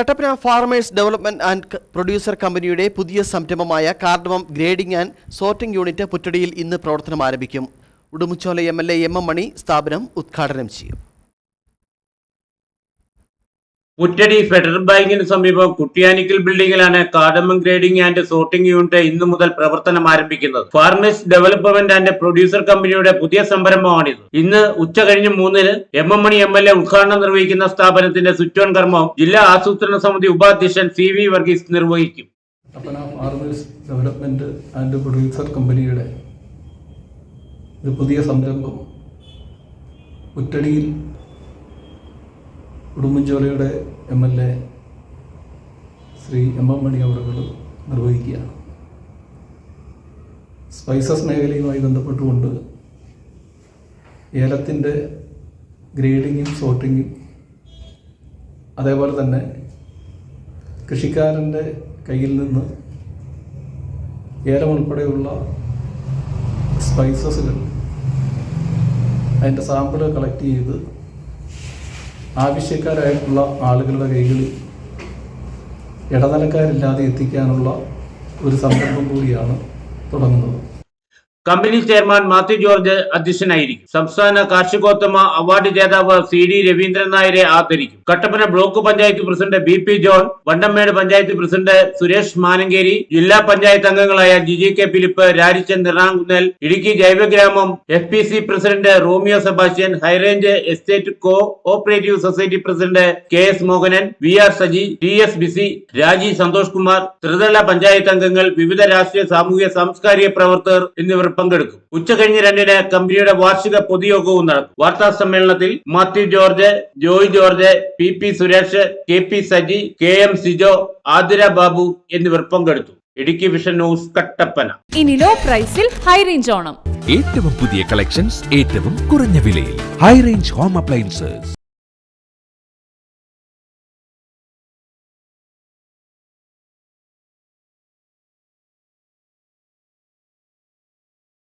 Kattappana farmers development and producer കമ്പനിയുടെ പുതിയ സംരംഭമായ cardamom grading and sorting unit പുറ്റടിയിൽ ഇന്ന് പ്രവർത്തനം ആരംഭിക്കും. Udumbanchola M L A M M Mani സ്ഥാപനം ഉദ്ഘാടനം ചെയ്യും. പുറ്റടി ഫെഡറൽ ബാങ്കിന് സമീപം കുട്ടിയാനിക്കൽ ബിൽഡിംഗിലാണ് cardamom grading and sorting unit ഇന്നു മുതൽ പ്രവർത്തനം ആരംഭിക്കുന്നത്. ഫാർമേഴ്സ് ഡെവലപ്മെന്റ് ആൻഡ് പ്രൊഡ്യൂസർ കമ്പനിയുടെ പുതിയ സംരംഭമാണിത്. ഇന്ന് ഉച്ച കഴിഞ്ഞ് മൂന്നിന് M M Mani M L A ഉദ്ഘാടനം നിർവഹിക്കുന്ന സ്ഥാപനത്തിന്റെ സ്വിച്ച് ഓൺ കർമ്മം ജില്ലാ ആസൂത്രണ സമിതി ഉപാധ്യക്ഷൻ സി വി വർഗീസ് നിർവഹിക്കും. ഡെവലപ്മെന്റ് ആൻഡ് പ്രൊഡ്യൂസർ കമ്പനിയുടെ പുതിയ സംരംഭം. ഉടുമ്പൻചോലയുടെ M L A Shri M M Mani അവറുകൾ നിർവഹിക്കുകയാണ്. സ്പൈസസ് മേഖലയുമായി ബന്ധപ്പെട്ടുകൊണ്ട് ഏലത്തിന്റെ ഗ്രേഡിങ്ങും സോർട്ടിങ്ങും അതേപോലെ തന്നെ കൃഷിക്കാരന്റെ കയ്യിൽ നിന്ന് ഏലം ഉൾപ്പെടെയുള്ള സ്പൈസസുകൾ അതിന്റെ സാമ്പിൾ കളക്ട് ചെയ്ത് ആവശ്യക്കാരായിട്ടുള്ള ആളുകളുടെ കൈകളിൽ ഇടനിലക്കാരില്ലാതെ എത്തിക്കാനുള്ള ഒരു സംരംഭം കൂടിയാണ് തുടങ്ങുന്നത്. കമ്പനി ചെയർമാൻ മാത്യു ജോർജ് അധ്യക്ഷനായിരിക്കും. സംസ്ഥാന കാർഷികോത്തമ അവാർഡ് ജേതാവ് സി ഡി രവീന്ദ്രൻ നായരെ ആദരിക്കും. Kattappana block panchayat president B P John Vandanmedu panchayat president Suresh Manankeri ജില്ലാ പഞ്ചായത്ത് അംഗങ്ങളായ Jiji K Philip Rajichan Nirankunnel Idukki ജൈവഗ്രാമം F P C president Romeo Sebastian high range estate cooperative society president K S Mohanan V R Saji T S Bisi Raji Santhosh Kumar ത്രിതല പഞ്ചായത്ത് അംഗങ്ങൾ വിവിധ രാഷ്ട്രീയ സാമൂഹിക സാംസ്കാരിക പ്രവർത്തകർ എന്നിവർ പങ്കെടുക്കും. ഉച്ചകഴിഞ്ഞ് രണ്ടിന് കമ്പനിയുടെ വാർഷിക പൊതുയോഗവും നടക്കും. വാർത്താ സമ്മേളനത്തിൽ Mathew George Joy George P P Suresh K P Saji K M Sijo Athira Babu എന്നിവർ പങ്കെടുത്തു. ഇടുക്കി വിഷൻ ന്യൂസ് കട്ടപ്പന ഇനി ലോ പ്രൈസിൽ ഹൈ റേഞ്ച് ഓണം. ഏറ്റവും പുതിയ കളക്ഷൻസ് ഏറ്റവും കുറഞ്ഞ വിലയിൽ. High range home appliances